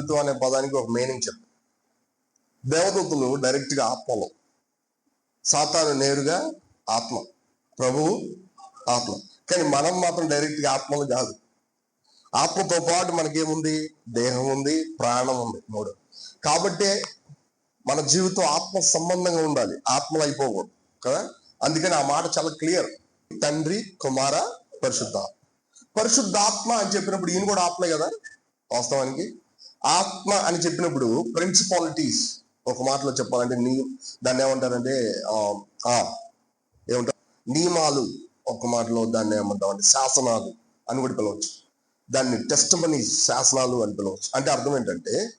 దేవదూతం అనే పదానికి ఒక మీనింగ్ చెప్పు. దేవదూతలు డైరెక్ట్గా ఆత్మలు. సాతాను నేరుగా ఆత్మ. ప్రభువు ఆత్మ. కానీ మనం మాత్రం డైరెక్ట్గా ఆత్మలు కాదు. ఆత్మతో పాటు మనకేముంది? దేహం ఉంది ప్రాణం ఉంది మూడు. కాబట్టి మన జీవితం ఆత్మ సంబంధంగా ఉండాలి. ఆత్మలు అయిపోకూడదు కదా? అందుకని ఆ మాట చాలా క్లియర్ తండ్రి కుమార పరిశుద్ధ పరిశుద్ధాత్మ అని చెప్పినప్పుడు ఈయన కూడా ఆత్మే కదా? వాస్తవానికి? ఆత్మ అని చెప్పినప్పుడు ప్రిన్సిపాలిటీస్ ఒక మాటలో చెప్పాలంటే నీ దాన్ని ఏమంటారంటే ఆ, ఏమంటారు? నియమాలు ఒక మాటలో దాన్ని ఏమంటాం అంటే శాసనాలు అని కూడా పిలవచ్చు. దాన్ని టెస్టమని శాసనాలు అని పిలవచ్చు. అంటే అర్థం ఏంటంటే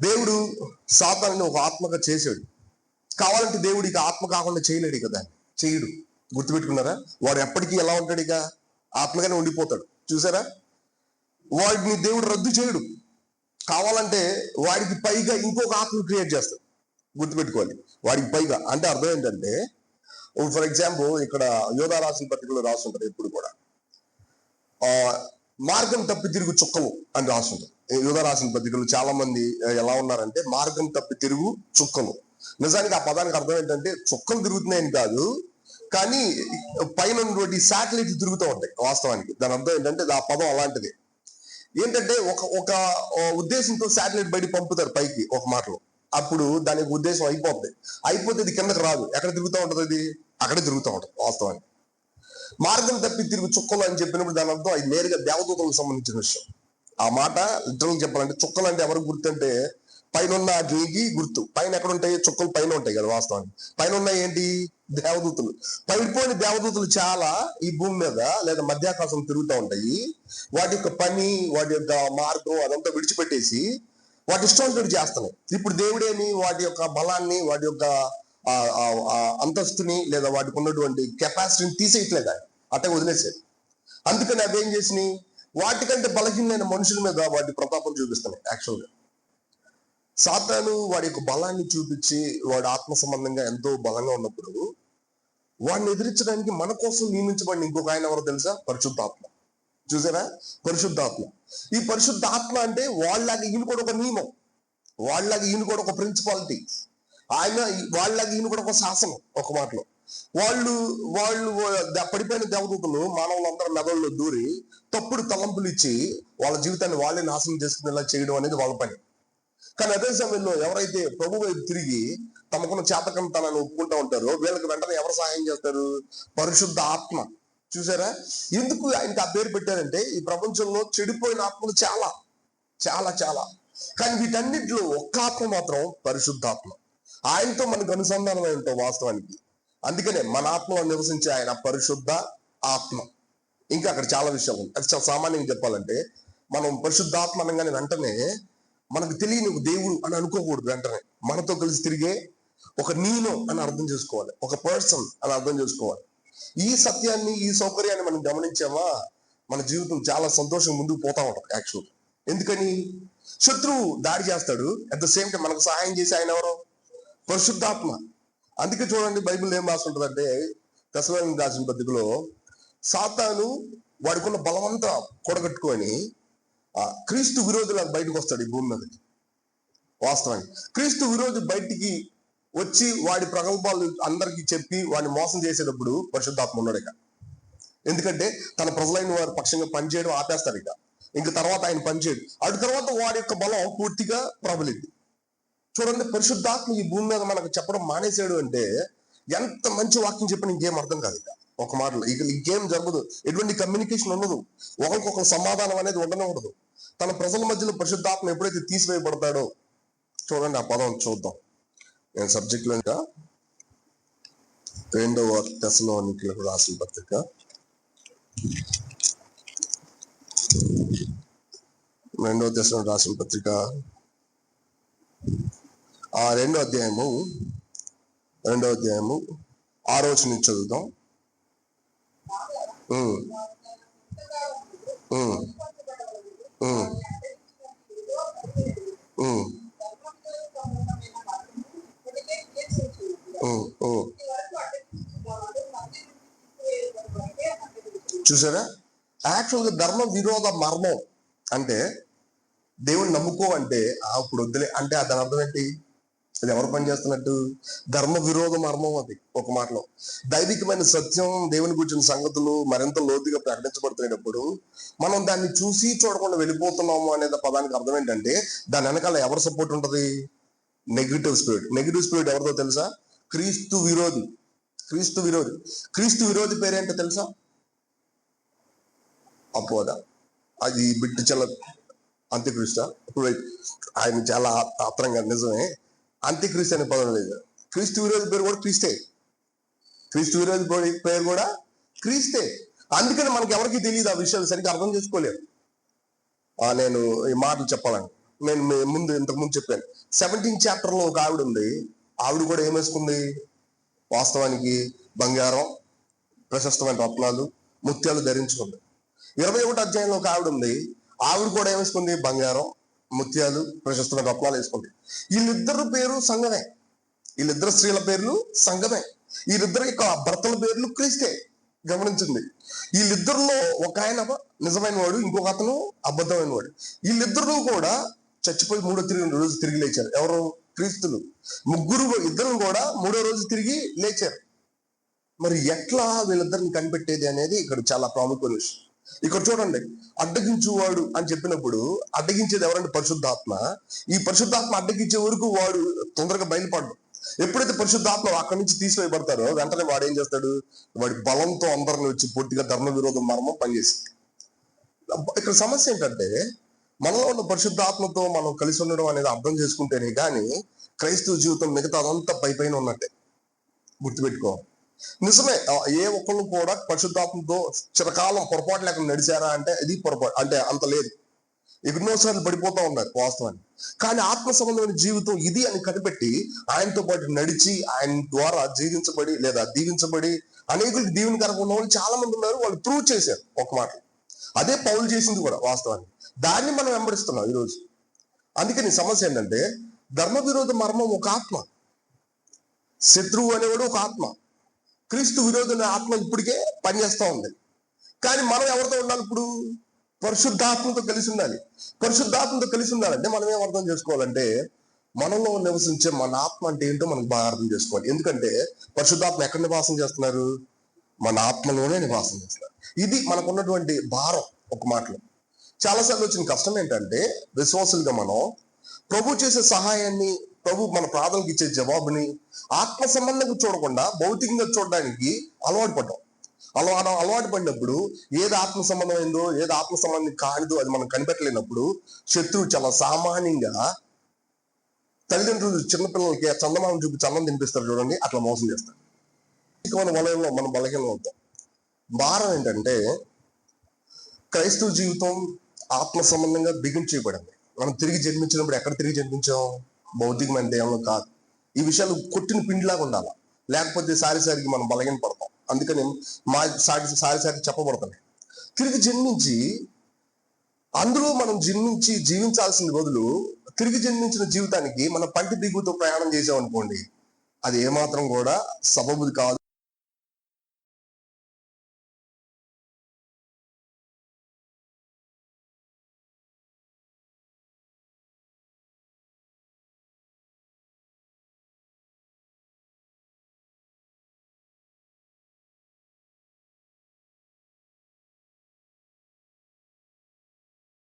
దేవుడు సాతాన్ని ఒక ఆత్మగా చేశాడు. కావాలంటే దేవుడు ఇక ఆత్మ కాకుండా చేయలేడు కదా చేయడు. గుర్తుపెట్టుకున్నారా? వాడు ఎప్పటికీ ఎలా ఉంటాడు ఇక? ఆత్మగానే ఉండిపోతాడు. చూసారా? వాడిని దేవుడు రద్దు చేయడు. కావాలంటే వాడికి పైగా ఇంకొక ఆత్మ క్రియేట్ చేస్తాడు. గుర్తుపెట్టుకోవాలి వాడికి పైగా అంటే అర్థం ఏంటంటే ఫర్ ఎగ్జాంపుల్ ఇక్కడ యోధా రాసిన పత్రికలో రాస్తుంటారు ఎప్పుడు కూడా. మార్గం తప్పి తిరుగు చుక్కము అని రాస్తుంటారు యోధా రాసిన పత్రికలు చాలా మంది ఎలా ఉన్నారంటే మార్గం తప్పి తిరుగు చుక్కలు నిజానికి ఆ పదానికి అర్థం ఏంటంటే చుక్కలు తిరుగుతున్నాయని కాదు కానీ పైన శాటిలైట్ తిరుగుతూ ఉంటాయి వాస్తవానికి. దాని అర్థం ఏంటంటే ఆ పదం అలాంటిది. ఏంటంటే ఒక ఒక ఉద్దేశంతో శాటిలైట్ బయట పంపుతారు పైకి ఒక మాటలో. అప్పుడు దానికి ఉద్దేశం అయిపోద్ది. అయిపోతే ఇది కిందకి రాదు. ఎక్కడ తిరుగుతూ ఉంటుంది అది అక్కడే తిరుగుతూ ఉంటుంది వాస్తవానికి. మార్గం తప్పి తిరుగు చుక్కలు అని చెప్పినప్పుడు దాని అర్థం అది నేరుగా దేవదూతలకు సంబంధించిన విషయం. ఆ మాట లిటరల్ చెప్పాలంటే చుక్కలు అంటే ఎవరికి గుర్తుంటే పైన ఉన్న గుర్తు. పైన ఎక్కడ ఉంటాయి చుక్కలు పైన ఉంటాయి కదా వాస్తవానికి. పైన ఉన్నాయి ఏంటి? దేవదూతలు. పడిపోయిన దేవదూతలు చాలా ఈ భూమి మీద లేదా మధ్యాకాశం తిరుగుతూ ఉంటాయి. వాటి యొక్క పని వాటి యొక్క మార్గం అదంతా విడిచిపెట్టేసి వాటి ఇష్టం చేస్తున్నాయి. ఇప్పుడు దేవుడేమి వాటి యొక్క బలాన్ని వాటి యొక్క అంతస్తుని లేదా వాటికి ఉన్నటువంటి కెపాసిటీని తీసేయట్లేదు ఆయన. వదిలేసేది అందుకని అవేం చేసినాయి? వాటికంటే బలహీనమైన మనుషుల మీద వాటి ప్రతాపం చూపిస్తున్నాయి యాక్చువల్గా సాతాను వాడి యొక్క బలాన్ని చూపించి వాడి ఆత్మ సంబంధంగా ఎంతో బలంగా ఉన్నప్పుడు వాడిని ఎదిరించడానికి మన కోసం నియమించబడిన ఇంకొక ఆయన ఎవరో తెలుసా? పరిశుద్ధాత్మ. చూసారా? పరిశుద్ధాత్మ. ఈ పరిశుద్ధాత్మ అంటే వాళ్ళలాగా ఈయన కూడా ఒక నియమం. వాళ్ళలాగా ఈయన కూడా ఒక ప్రిన్సిపాలిటీ ఆయన వాళ్ళలాగా ఈయన కూడా ఒక శాసనం ఒక మాటలో. వాళ్ళు వాళ్ళు పడిపోయిన దేవదూతలు మానవులందరూ మెదళ్ళు దూరి తప్పుడు తలంపులు ఇచ్చి వాళ్ళ జీవితాన్ని వాళ్ళే నాశనం చేసుకునేలా చేయడం అనేది వాళ్ళ పని. కానీ అదే సమయంలో ఎవరైతే ప్రభు వైపు తిరిగి తమకున్న చేతకం తనని ఒప్పుకుంటా ఉంటారో వీళ్ళకి వెంటనే ఎవరు సహాయం చేస్తారు? పరిశుద్ధ ఆత్మ. చూసారా? ఎందుకు ఆయనకి ఆ పేరు పెట్టారంటే ఈ ప్రపంచంలో చెడిపోయిన ఆత్మలు చాలా చాలా చాలా. కానీ వీటన్నిటిలో ఒక్క ఆత్మ మాత్రం పరిశుద్ధాత్మ. ఆయనతో మనకు అనుసంధానమై ఉంటాం వాస్తవానికి. అందుకనే మన ఆత్మలో నివసించే ఆయన పరిశుద్ధ ఆత్మ. ఇంకా అక్కడ చాలా విషయాలు అది చాలా సామాన్యంగా చెప్పాలంటే మనం పరిశుద్ధాత్మ అనగానే వెంటనే మనకు తెలియని ఒక దేవుడు అని అనుకోకూడదు వెంటనే. మనతో కలిసి తిరిగే ఒక నేను అని అర్థం చేసుకోవాలి. ఒక పర్సన్ అని అర్థం చేసుకోవాలి. ఈ సత్యాన్ని ఈ సౌకర్యాన్ని మనం గమనించామా? మన జీవితం చాలా సంతోషం ముందుకు పోతా ఉంటాం యాక్చువల్ ఎందుకని? శత్రువు దాడి చేస్తాడు. అట్ ద సేమ్ టైం మనకు సహాయం చేసి ఆయన ఎవరు? పరిశుద్ధాత్మ. అందుకే చూడండి బైబిల్ ఏం రాస్తుంటదంటే దశలోని రాసిన పద్ధతిలో సాతాను వాడికున్న బలమంతా కూడగట్టుకొని క్రీస్తు విరోధులకు బయటకు వస్తాడు ఈ భూమి మీదకి. వాస్తవానికి. క్రీస్తు విరోధి బయటికి వచ్చి వాడి ప్రగల్భాలు అందరికీ చెప్పి వాడిని మోసం చేసేటప్పుడు పరిశుద్ధాత్మ ఉన్నాడు ఇక. ఎందుకంటే తన ప్రజలైన వారి పక్షంగా పనిచేయడం ఆపేస్తారు ఇక. ఇంక తర్వాత ఆయన పనిచేయడు. అటు తర్వాత వాడి యొక్క బలం పూర్తిగా ప్రబలింది. చూడండి పరిశుద్ధాత్మ ఈ భూమి మీద మనకు చెప్పడం మానేసాడు అంటే ఎంత మంచి వాక్యం చెప్పిన ఇంకేం అర్థం కాదు ఇక. ఒక మాటలో. ఇక ఇంకేం జరగదు. ఎటువంటి కమ్యూనికేషన్ ఉండదు. ఒకరికొకరు సమాధానం అనేది ఉండనే ఉండదు. తన ప్రజల మధ్యలో పరిశుద్ధాత్మ ఎప్పుడైతే తీసివేయబడతాడో చూడండి ఆ పదం చూద్దాం. నేను సబ్జెక్ట్లో ఇంకా రెండవ దశలోనికి రాసిన పత్రిక. రెండవ దశలో రాసిన పత్రిక. ఆ రెండో అధ్యాయము రెండో అధ్యాయము ఆ రోజు నుంచి చదువుదాం. చూసారా? యాక్చువల్గా ధర్మ విరోధ మర్మం అంటే దేవుని నమ్ముకో అంటే అప్పుడు వద్దులే. అంటే దాని అర్థం ఏంటి? అది ఎవరు పని చేస్తున్నట్టు? ధర్మ విరోధ మర్మం అది ఒక మాటలో. దైవికమైన సత్యం దేవుని గురించిన సంగతులు మరింత లోతుగా ప్రకటించబడుతున్నప్పుడు మనం దాన్ని చూసి చూడకుండా వెళ్ళిపోతున్నాము అనేది పదానికి అర్థం ఏంటంటే దాని వెనకాల ఎవరు సపోర్ట్ ఉంటుంది? నెగిటివ్ స్పిరిట్ నెగిటివ్ స్పిరిట్ ఎవరిదో తెలుసా? క్రీస్తు విరోధి. క్రీస్తు విరోధి. క్రీస్తు విరోధి పేరేంటో తెలుసా? అపోద. అది బిడ్డ చాలా అంత్యక్రిస్త. ఇప్పుడు ఆయన చాలా అత్రంగా ఆత్రంగా నిజమే. అంత్యక్రిస్తు అనే పదం లేదు. క్రీస్తు విరోధి పేరు కూడా క్రీస్తే. క్రీస్తు విరోధి పేరు- పేరు కూడా క్రీస్తే. అందుకని మనకి ఎవరికి తెలియదు ఆ విషయాలు సరిగ్గా అర్థం చేసుకోలేము. నేను ఈ మాటలు చెప్పాలని. నేను మీ- ముందు ఇంతకు ముందు చెప్పాను. సెవెంటీన్ చాప్టర్లో ఒక ఆవిడ ఉంది. ఆవిడ కూడా ఏమేసుకుంది వాస్తవానికి బంగారం ప్రశస్తమైన రత్నాలు ముత్యాలు ధరించుకుంది. ఇరవై ఒకటి అధ్యాయంలో ఒక ఆవిడ ఉంది. ఆవిడ కూడా ఏమేసుకుంది బంగారం. ముత్యాలు ప్రశస్తమైన రత్నాలు వేసుకుంది వీళ్ళిద్దరు పేరు సంఘమే. వీళ్ళిద్దరు స్త్రీల పేర్లు సంఘమే. వీళ్ళిద్దరు యొక్క భర్తల పేర్లు క్రీస్తే గమనించండి. వీళ్ళిద్దరిలో ఒక ఆయన నిజమైన వాడు ఇంకొక అతను అబద్ధమైన వాడు వీళ్ళిద్దరూ కూడా చచ్చిపోయి మూడో తిరిగి రోజు తిరిగి లేచారు. ఎవరు? క్రీస్తులు. ముగ్గురు ఇద్దరు కూడా మూడో రోజు తిరిగి లేచారు. మరి ఎట్లా వీళ్ళిద్దరిని కనిపెట్టేది అనేది ఇక్కడ చాలా ప్రాముఖ్యమైన విషయం. ఇక్కడ చూడండి అడ్డగించువాడు అని చెప్పినప్పుడు అడ్డగించేది ఎవరంటే పరిశుద్ధాత్మ. ఈ పరిశుద్ధాత్మ అడ్డగించే వరకు వాడు తొందరగా బయలుపడ్డు. ఎప్పుడైతే పరిశుద్ధాత్మ అక్కడి నుంచి తీసివేయబడతారో వెంటనే వాడు ఏం చేస్తాడు? వాడి బలంతో అందరిని వచ్చి పూర్తిగా ధర్మ విరోధం మర్మం పనిచేసి ఇక్కడ సమస్య ఏంటంటే మనలో ఉన్న పరిశుద్ధాత్మతో మనం కలిసి ఉండడం అనేది అర్థం చేసుకుంటేనే కానీ క్రైస్తవ జీవితం మిగతా అదంతా పై పైన ఉన్నట్టే. గుర్తుపెట్టుకోవాలి నిజమే. ఏ ఒక్కళ్ళు కూడా పరిశుద్ధాత్మతో చిరకాలం పొరపాటు లేకుండా నడిచారా అంటే ఇది పొరపాటు అంటే అంత లేదు. ఎన్నోసార్లు పడిపోతా ఉన్నారు వాస్తవాన్ని కానీ ఆత్మ సంబంధమైన జీవితం ఇది అని కనిపెట్టి ఆయనతో పాటు నడిచి ఆయన ద్వారా జీవించబడి లేదా దీవించబడి అనేకులకు దీవెనకరంగా ఉన్న వాళ్ళు చాలా మంది ఉన్నారు వాళ్ళు ప్రూవ్ చేశారు ఒక మాట. అదే పౌలు చేసింది కూడా వాస్తవాన్ని దాన్ని మనం వెంబడిస్తున్నాం ఈరోజు. అందుకని సమస్య ఏంటంటే ధర్మ విరోధ మర్మం ఒక ఆత్మ. శత్రువు అనేవాడు ఒక ఆత్మ. క్రీస్తు విరోధుల ఆత్మ ఇప్పటికే పనిచేస్తూ ఉంది. కానీ మనం ఎవరితో ఉండాలి ఇప్పుడు? పరిశుద్ధాత్మతో కలిసి ఉండాలి. పరిశుద్ధాత్మతో కలిసి ఉండాలంటే మనం ఏం అర్థం చేసుకోవాలంటే మనలో నివసించే మన ఆత్మ అంటే ఏంటో మనకు బాగా అర్థం చేసుకోవాలి. ఎందుకంటే పరిశుద్ధాత్మ ఎక్కడ నివాసం చేస్తున్నారు? మన ఆత్మలోనే నివాసం చేస్తున్నారు. ఇది మనకు ఉన్నటువంటి భారం ఒక మాటలో. చాలాసార్లు వచ్చిన కష్టం ఏంటంటే విశ్వాసులుగా మనం ప్రభు చేసే సహాయాన్ని ప్రభు మన ప్రార్థనకి ఇచ్చే జవాబుని ఆత్మ సంబంధంగా చూడకుండా భౌతికంగా చూడడానికి అలవాటు పడ్డాం. అలవాటు అలవాటు పడినప్పుడు ఏది ఆత్మ సంబంధమైందో ఏది ఆత్మ సంబంధం కానిదో అది మనం కనిపెట్టలేనప్పుడు శత్రువు చాలా సామాన్యంగా తల్లిదండ్రులు చిన్నపిల్లలకి ఆ చందమానం చూపి చందం తినిపిస్తారు చూడండి అట్లా మోసం చేస్తారు. ఇక మన వలయంలో మన బలహీనం అవుతాం భారం ఏంటంటే క్రైస్తవ జీవితం ఆత్మ సంబంధంగా బిగించేయబడింది మనం తిరిగి జన్మించినప్పుడు ఎక్కడ తిరిగి జన్మించాం? భౌతికమైన దేవంలో కాదు. ఈ విషయాలు కొట్టిన పిండిలాగా ఉండాలి? లేకపోతే సారి సారికి మనం బలగిన పడతాం. అందుకని మా సారి సారి సారి చెప్పబడుతున్నాయి. తిరిగి జన్మించి అందులో మనం జన్మించి జీవించాల్సిన బదులు తిరిగి జన్మించిన జీవితానికి మన పంటి దిగుతో ప్రయాణం చేసామనుకోండి అది ఏమాత్రం కూడా సబబుది కాదు.